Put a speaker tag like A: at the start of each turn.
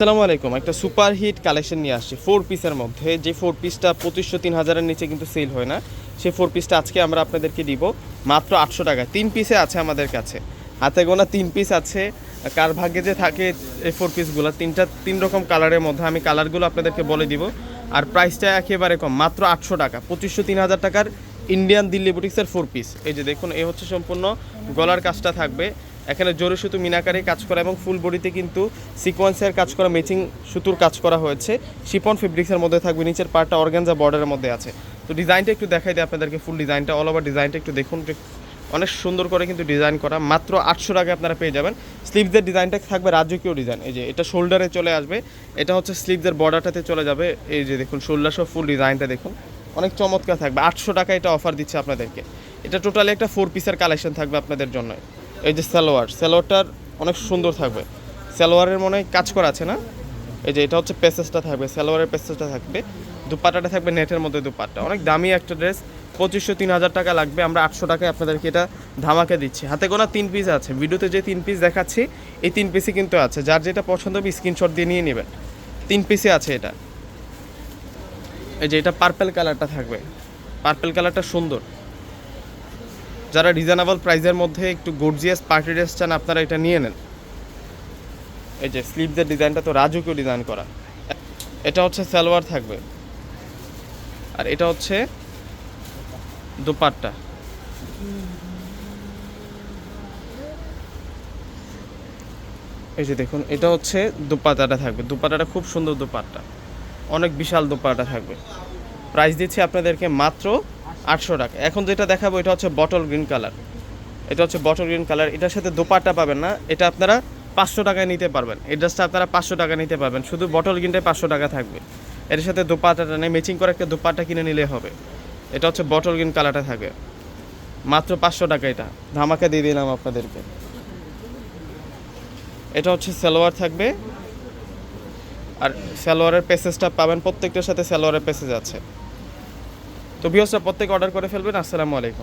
A: আসসালামু আলাইকুম। একটা সুপার হিট কালেকশন নিয়ে আসছি। ফোর পিসের মধ্যে যে ফোর পিসটা পঁচিশশো, তিন হাজারের নিচে কিন্তু সেল হয় না সেই ফোর পিসটা আজকে আমরা আপনাদেরকে দিব মাত্র আটশো টাকা। তিন পিসে আছে আমাদের কাছে। হাতে গোনা তিন পিস আছে। কার ভাগ্যে যে থাকে এই ফোর পিসগুলো তিনটা, তিন রকম কালারের মধ্যে আমি কালারগুলো আপনাদেরকে বলে দিব। আর প্রাইসটা একেবারে কম, মাত্র আটশো টাকা। পঁচিশশো, তিন হাজার টাকার ইন্ডিয়ান দিল্লি বুটিক্সের ফোর পিস এই যে দেখুন এই হচ্ছে সম্পূর্ণ গলার কাজটা থাকবে। এখানে জোরে সুতো মিনাকারে কাজ করা এবং ফুল বডিতে কিন্তু সিকোয়েন্সের কাজ করা, ম্যাচিং সুতোর কাজ করা হয়েছে। শিপন ফেব্রিক্সের মধ্যে থাকবে, নিচের পার্টটা অর্গানজা বর্ডারের মধ্যে আছে। তো ডিজাইনটা একটু দেখাই দিই আপনাদেরকে ফুল ডিজাইনটা অল ওভার ডিজাইনটা একটু দেখুন। অনেক সুন্দর করে কিন্তু ডিজাইন করা, মাত্র আটশো টাকায় আপনারা পেয়ে যাবেন। স্লিভসের ডিজাইনটা থাকবে রাজকীয় ডিজাইন, এই যে এটা শোল্ডারে চলে আসবে। এটা হচ্ছে স্লিভসের বর্ডারটাতে চলে যাবে। এই যে দেখুন শোল্ডার সহ ফুল ডিজাইনটা দেখুন। অনেক চমৎকার থাকবে। আটশো টাকা এটা অফার দিচ্ছে আপনাদেরকে। এটা টোটালি একটা ফোর পিসের কালেকশন থাকবে আপনাদের জন্য এই যে সালোয়ার, সালোয়ারটার অনেক সুন্দর থাকবে। সালোয়ারের মনে কাজ করা আছে না? এই যে এটা হচ্ছে প্যাসেজটা থাকবে, সালোয়ারের প্যাসেজটা থাকবে। দুপাট্টাটা থাকবে নেটের মধ্যে দুপাট্টা। অনেক দামি একটা ড্রেস, পঁচিশশো তিন হাজার টাকা লাগবে। আমরা আটশো টাকায় আপনাদেরকে এটা ধামাকে দিচ্ছি। হাতে গোনা তিন পিস আছে। ভিডিওতে যে তিন পিস দেখাচ্ছি, এই তিন পিসই কিন্তু আছে। যার যেটা পছন্দ হবে স্ক্রিনশট দিয়ে নিয়ে নেবেন। তিন পিসে আছে এটা। এই যে এটা পার্পেল কালারটা থাকবে। পার্পেল কালারটা সুন্দর। যারা রিজনেবল প্রাইসের মধ্যে একটু গর্জিয়াস পার্টি ড্রেস চান, আপনারা এটা নিয়ে নেন। এই যে স্লিভদের ডিজাইনটা তো রাজুকেও ডিজাইন করা। এটা হচ্ছে সালোয়ার থাকবে। আর এটা হচ্ছে দুপাট্টা। এই যে দেখুন, এটা হচ্ছে দুপাট্টাটা থাকবে। দুপাট্টাটা খুব সুন্দর দুপাট্টা। অনেক বিশাল দুপাট্টা থাকবে। প্রাইস দিচ্ছি আপনাদেরকে মাত্র আটশো টাকা। এখন যেটা দেখাবো, এটা হচ্ছে বটল গ্রিন কালার এটা হচ্ছে বটল গ্রিন কালার এটার সাথে দোপাট্টা পাবেন না। এটা আপনারা পাঁচশো টাকায় নিতে পারবেন। এই ড্রেসটা আপনারা পাঁচশো টাকা নিতে পারবেন। শুধু বটল গ্রিনটাই পাঁচশো টাকা থাকবে। এর সাথে দোপাট্টাটা নেই। ম্যাচিং করে একটা দোপাট্টা কিনে নিলে হবে। এটা হচ্ছে বটল গ্রিন কালারটা থাকবে মাত্র পাঁচশো টাকা এটা। ধামাকা দিয়ে দিলাম আপনাদেরকে। এটা হচ্ছে সালোয়ার থাকবে। আর সালোয়ারের পেসেসটা পাবেন। প্রত্যেকটার সাথে সালোয়ারের পেসেজ আছে। তো ভিউসটা প্রত্যেকে অর্ডার করে ফেলবেন। আসসালামু আলাইকুম।